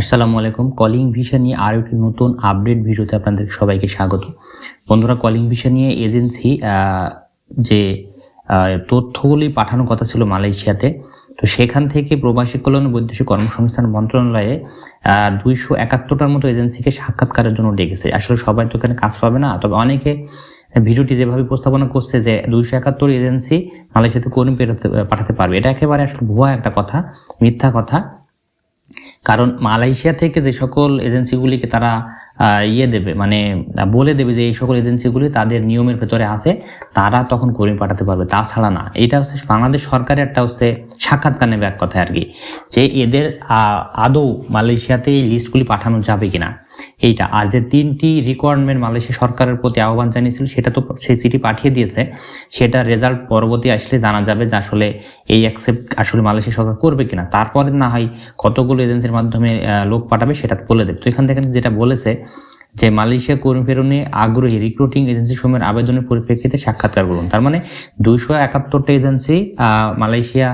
আসসালামু আলাইকুম। Calling visa নিয়ে আরও একটি নতুন আপডেট ভিডিওতে আপনাদের সবাইকে স্বাগত। বন্ধুরা, কলিং ভিসা নিয়ে এজেন্সি যে তথ্যগুলি পাঠানোর কথা ছিল মালয়েশিয়াতে, তো সেখান থেকে প্রবাসী কল্যাণ বৈদেশিক কর্মসংস্থান মন্ত্রণালয়ে দুইশো একাত্তরটার মতো এজেন্সিকে সাক্ষাৎকারের জন্য ডেকেছে। আসলে সবাই তো এখানে কাজ পাবে না, তবে অনেকে ভিডিওটি যেভাবে উপস্থাপনা করছে যে দুইশো একাত্তর এজেন্সি মালয়েশিয়াতে কর্মী পাঠাতে পারবে, এটা একেবারে ভুয়া একটা কথা, মিথ্যা কথা। কারণ মালয়েশিয়া থেকে যে সকল এজেন্সিগুলিকে তারা ইয়ে দেবে মানে বলে দেবে যে এই সকল এজেন্সিগুলি তাদের নিয়মের ভেতরে আছে, তারা তখন কর্মী পাঠাতে পারবে। তাছাড়া না, এটা হচ্ছে বাংলাদেশ সরকারের একটা হচ্ছে সাক্ষাৎকার নেবে এক কথায় আর কি, যে এদের আদৌ মালয়েশিয়াতে এই লিস্টগুলি পাঠানো যাবে কিনা। এইটা। আর যে তিনটি রিকোয়ারমেন্ট মালয়েশিয়া সরকারের প্রতি আহ্বান জানিয়েছিল, সেটা তো সেই চিঠি পাঠিয়ে দিয়েছে। সেটা রেজাল্ট পরবর্তী আসলে জানা যাবে যে আসলে এই অ্যাকসেপ্ট আসলে মালয়েশিয়া সরকার করবে কিনা। তারপরে না হয় কতগুলো এজেন্সির মাধ্যমে লোক পাঠাবে সেটা বলে দেবে। তো এখান থেকে যেটা বলেছে যে মালয়েশিয়া কর্মী প্রেরণে আগ্রহী রিক্রুটিং এজেন্সি সময়ের আবেদনের পরিপ্রেক্ষিতে সাক্ষাৎকার করুন। তার মানে দুইশো একাত্তরটা এজেন্সি মালয়েশিয়া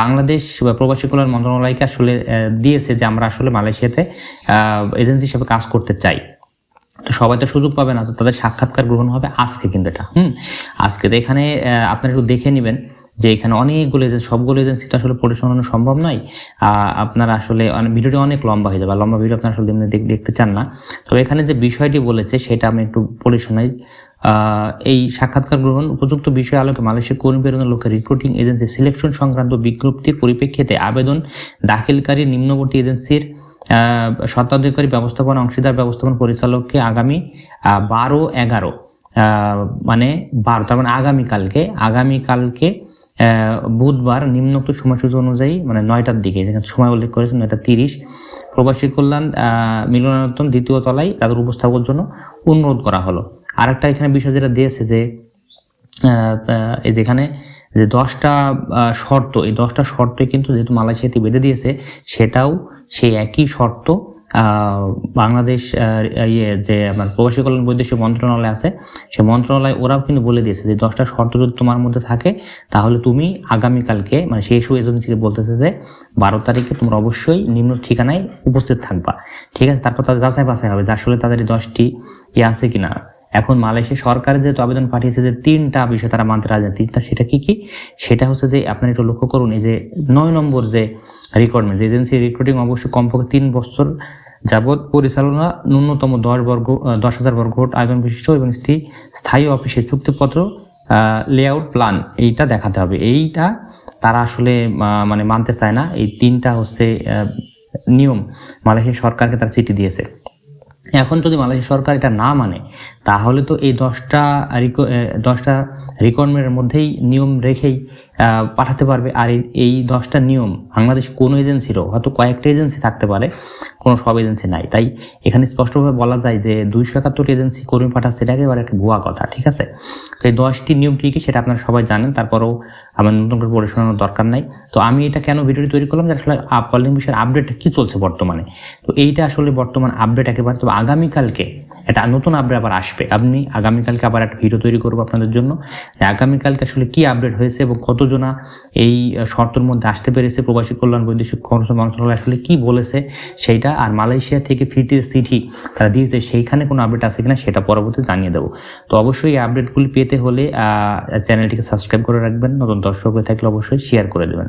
বাংলাদেশ প্রবাসী কল্যাণ মন্ত্রণালয়কে আসলে দিয়েছে যে আমরা আসলে মালয়েশিয়াতে এজেন্সি হিসেবে কাজ করতে চাই। তো সবাই তো সুযোগ পাবে না, তো তাদের সাক্ষাৎকার গ্রহণ হবে আজকে কিন্তু এটা, হুম? আজকে তো এখানে আপনারা একটু দেখে নেবেন যে এখানে অনেকগুলো এজেন্সি, সবগুলো এজেন্সি তো আসলে পরিচালনা সম্ভব নয়। আপনারা আসলে ভিডিওটি অনেক লম্বা হয়ে যাবে লম্বা ভিডিও আপনারা আসলে দেখতে চান না। তো এখানে যে বিষয়টি বলেছে, সেটা আমি একটু পড়ে এই সাক্ষাৎকার গ্রহণ উপযুক্ত বিষয় আলোকে মালয়েশিয়া কর্মী প্রেরণের লক্ষ্যে রিক্রুটিং এজেন্সি সিলেকশন সংক্রান্ত বিজ্ঞপ্তির পরিপ্রেক্ষিতে আবেদন দাখিলকারী নিম্নবর্তী এজেন্সির স্বত্বাধিকারী ব্যবস্থাপনা অংশীদার ব্যবস্থাপনা পরিচালককে আগামী বারো এগারো মানে বারো, তার মানে আগামীকালকে আগামীকালকে বুধবার নিম্নোক্ত সময়সূচি অনুযায়ী মানে নয়টার দিকে, যেখানে সময় উল্লেখ করেছে নয়টা তিরিশ, প্রবাসী কল্যাণ মিলনায়তন দ্বিতীয় তলায় তাদের উপস্থাপনের জন্য অনুরোধ করা হলো। আরেকটা এখানে বিষয় যেটা দিয়েছে যে এই যেখানে যে দশটা শর্ত, এই দশটা শর্ত কিন্তু যেহেতু মালয়েশিয়াতে বেঁধে দিয়েছে, সেটাও সেই একই শর্ত বাংলাদেশ ইয়ে যে আমার প্রবাসী কল্যাণ বৈদেশিক মন্ত্রণালয় আছে সে মন্ত্রণালয় ওরাও কিন্তু বলে দিয়েছে যে দশটা শর্ত যদি তোমার মধ্যে থাকে, তাহলে তুমি আগামীকালকে মানে সেই সব এজেন্সিকে বলতেছে যে বারো তারিখে তোমরা অবশ্যই নিম্ন ঠিকানায় উপস্থিত থাকবা। ঠিক আছে, তারপর তাদের যাচাই বাছাই হবে যে আসলে তাদের দশটি ইয়ে আছে কিনা। এখন মালয়েশিয়া সরকার যেহেতু আবেদন পাঠিয়েছে যে তিনটা বিষয় তারা মানতে রাজি তিনটা সেটা কি কি? সেটা হচ্ছে যে আপনারা একটু লক্ষ্য করুন, এই যে নয় নম্বর যে রিকোয়ারমেন্ট এজেন্সি রিক্রুটিং অবশ্যই কমপক্ষে তিন বছর যাবৎ পরিচালনা ন্যূনতম দশ বর্গ দশ হাজার বর্গ ফুট আয়তন বিশিষ্ট এবং স্থায়ী অফিসের চুক্তিপত্র লেআউট প্ল্যান এইটা দেখাতে হবে। এইটা তারা আসলে মানে মানতে চায় না। এই তিনটা হচ্ছে নিয়ম মালয়েশিয়া সরকারকে তারা চিঠি দিয়েছে। এখন যদি মালয়েশিয়া সরকার এটা না মানে তাহলে তো এই দশটা দশটা রিকোয়ারমেন্টের মধ্যেই নিয়ম রেখেই পাঠাতে পারবে। আর এই- দশটা নিয়ম বাংলাদেশ কোনো এজেন্সিরও হয়তো কয়েকটা এজেন্সি থাকতে পারে, কোনো সব এজেন্সি নাই। তাই এখানে স্পষ্টভাবে বলা যায় যে দুইশো একাত্তর এজেন্সি কর্মী পাঠাচ্ছে, এটা একেবারে একটা ভুয়া কথা, ঠিক আছে? তো এই দশটি নিয়ম কী কী, সেটা আপনারা সবাই জানেন, তারপরেও আমার নতুন করে পড়ে শোনানোর দরকার নাই। তো আমি এটা কেন ভিডিওটি তৈরি করলাম যে আসলে কলিং বিষয়ের আপডেটটা কী চলছে বর্তমানে? তো এইটা আসলে বর্তমান আপডেট একেবারে তবে আগামীকালকে এটা নতুন আপডেট আবার আসবে। আপনি আগামীকালকে আবার একটা ভিডিও তৈরি করব আপনাদের জন্য। আগামীকালকে আসলে কি আপডেট হয়েছে এবং কতজনা এই শর্তের মধ্যে আসতে পেরেছে প্রবাসী কল্যাণ বৈদেশিক কর্মসংস্থান মন্ত্রণালয় আসলে কি বলেছে সেইটা আর মালয়েশিয়া থেকে ফিরতে চিঠি তারা দিয়েছে সেইখানে কোনো আপডেট আছে কিনা সেটা পরবর্তীতে জানিয়ে দেবো। তো অবশ্যই এই আপডেটগুলি পেতে হলে চ্যানেলটিকে সাবস্ক্রাইব করে রাখবেন। নতুন দর্শক হয়ে থাকলে অবশ্যই শেয়ার করে দেবেন।